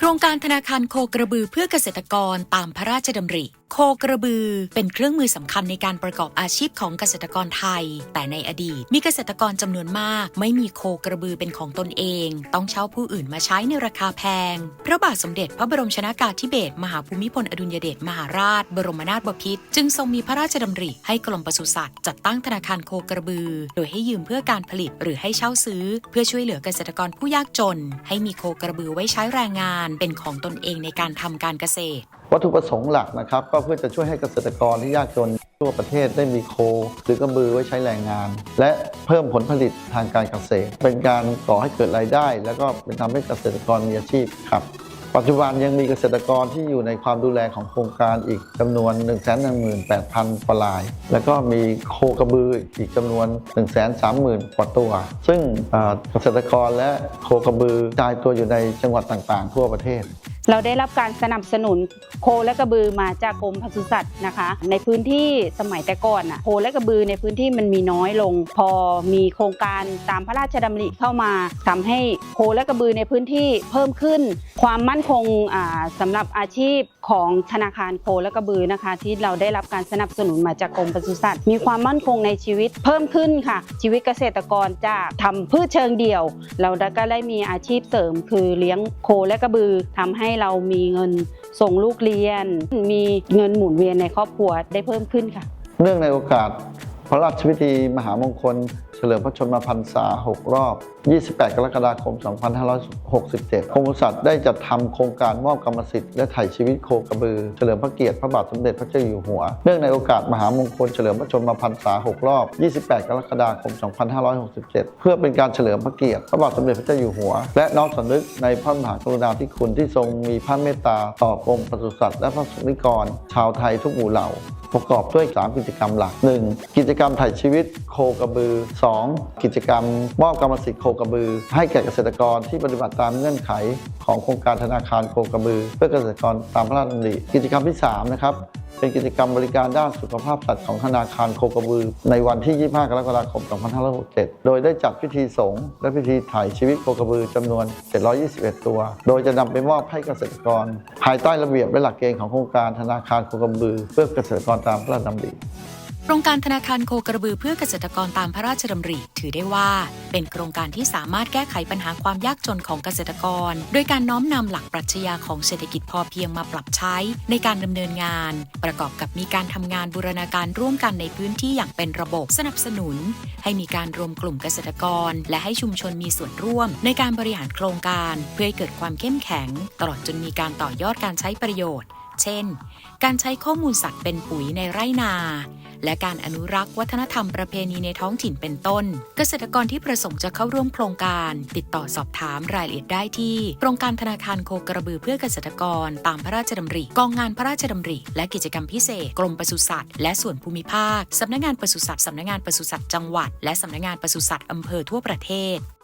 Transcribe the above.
โครงการธนาคารโคกระบือเพื่อเกษตรกรตามพระราชดำริ กระบือ เป็นเครื่องมือสำคัญในการประกอบอาชีพของเกษตรกรไทย แต่ในอดีต มีเกษตรกรจำนวนมาก ไม่มีโคกระบือเป็นของตนเอง ต้องเช่าผู้อื่นมาใช้ในราคาแพง พระบาทสมเด็จพระบรมชนากาธิเบศรมหาภูมิพลอดุลยเดชมหาราช บรมนาถบพิตรจึงทรงมีพระราชดำริ ให้กรมปศุสัตว์จัดตั้งธนาคารโคกระบือ โดยให้ยืมเพื่อการผลิตหรือให้เช่าซื้อ เพื่อช่วยเหลือเกษตรกรผู้ยากจน ให้มีโคกระบือไว้ใช้แรงงาน เป็นของตนเองในการทำการเกษตร วัตถุประสงค์หลักนะครับ ก็เพื่อจะช่วยให้เกษตรกรที่ยากจนทั่วประเทศได้มีโค หรือกระบือไว้ใช้แรงงาน และเพิ่มผลผลิตทางการเกษตร เป็นการก่อให้เกิดรายได้ แล้วก็เป็นทำให้เกษตรกรมีอาชีพครับ ปัจจุบันยังมีเกษตรกรที่อยู่ในความดูแลของโครงการอีกจำนวน 1 1 8 0 0 0กว่าราย แล้วก็มีโคกระบืออีกจำนวน 1 3 0 0 0 0กว่าตัว ซึ่งเอ่อเกษตรกรและโคกระบือกระจายตัวอยู่ในจังหวัดต่างๆ ทั่วประเทศ เราได้รับการสนับสนุนโคและกระบือมาจากกรมปศุสัตว์นะคะ ในพื้นที่สมัยแต่ก่อนน่ะโคและกระบือในพื้นที่มันมีน้อยลง พอมีโครงการตามพระราชดำริเข้ามาทำให้โคและกระบือในพื้นที่เพิ่มขึ้น ความมั่นคงอ่าสำหรับอาชีพของธนาคารโคและกระบือนะคะ ที่เราได้รับการสนับสนุนมาจากกรมปศุสัตว์มีความมั่นคงในชีวิตเพิ่มขึ้นค่ะ ชีวิตเกษตรกรจากทำพืชเชิงเดี่ยว เราก็ได้มีอาชีพเสริม คือเลี้ยงโคและกระบือทำให้เรามีเงินส่งลูกเรียน มีเงินหมุนเวียนในครอบครัวได้เพิ่มขึ้นค่ะ เนื่องในโอกาส พระราชพิธีมหามงคล เฉลิมพระชนมพรรษา 6 รอบ 28 กรกฎาคม 2567กรมศุสัตว์ได้จัดทำโครงการมอบกรรมสิทธิ์และไถ่ชีวิตโคกระบือ เฉลิมพระเกียรติพระบาทสมเด็จพระเจ้าอยู่หัว เนื่องในโอกาสมหามงคลเฉลิมพระชนมพรรษา 6 รอบ 28 กรกฎาคม 2567 เพื่อเป็นการเฉลิมพระเกียรติพระบาทสมเด็จพระเจ้าอยู่หัว และน้อมสำนึกในพระมหากรุณาธิคุณที่ทรงมีพระเมตตาต่อกรมปศุสัตว์และพระสงฆ์นิกร ชาวไทยทุกหมู่เหล่า ประกอบด้วย 3 กิจกรรมหลัก 1. กิจกรรมถ่ายชีวิตโคกระบือ 2. กิจกรรมมอบกรรมสิทธิ์โคกระบือ ให้แก่เกษตรกรที่ปฏิบัติตามเงื่อนไข ของโครงการธนาคารโคกระบือ เพื่อเกษตรกรตามพระราชดำริกิจกรรมที่3นะครับ เป็นกิจกรรมบริการด้านสุขภาพสัตว์ของธนาคารโคกระบือ ในวันที่ 25 กรกฎาคม 2567 โดยได้จัดพิธีสงฆ์และพิธีถ่ายชีวิตโคกระบือจำนวน 721 ตัว โดยจะนำไปมอบให้เกษตรกร ภายใต้ระเบียบและหลักเกณฑ์ของโครงการธนาคารโคกระบือ เพื่อเกษตรกรตามพระราชดำริ ครงการธนาคารโคกระบือเพื่อเกษตรกรตามพระราชดำริ ถือได้ว่า เป็นโครงการที่สามารถแก้ไขปัญหาความยากจนของเกษตรกร โดยการน้อมนำหลักปรัชญาของเศรษฐกิจพอเพียงมาปรับใช้ในการดำเนินงาน ประกอบกับมีการทำงานบูรณาการร่วมกันในพื้นที่อย่างเป็นระบบสนับสนุน ให้มีการรวมกลุ่มเกษตรกร และให้ชุมชนมีส่วนร่วม ในการบริหารโครงการ เพื่อให้เกิดความเข้มแข็ง ตลอดจนมีการต่อยอดการใช้ประโยชน์ เช่น การใช้ข้อมูลสัตว์เป็นปุ๋ยในไร่นา และการอนุรักษ์วัฒนธรรมประเพณีในท้องถิ่นเป็นต้น เกษตรกรที่ประสงค์จะเข้าร่วมโครงการ ติดต่อสอบถามรายละเอียดได้ที่โครงการธนาคารโคกระบือเพื่อเกษตรกร ตามพระราชดำริกองงานพระราชดำริ และกิจกรรมพิเศษ กรมปศุสัตว์และส่วนภูมิภาคสำนักงานปศุสัตว์สำนักงานปศุสัตว์จังหวัด และสำนักงานปศุสัตว์อำเภอทั่วประเทศ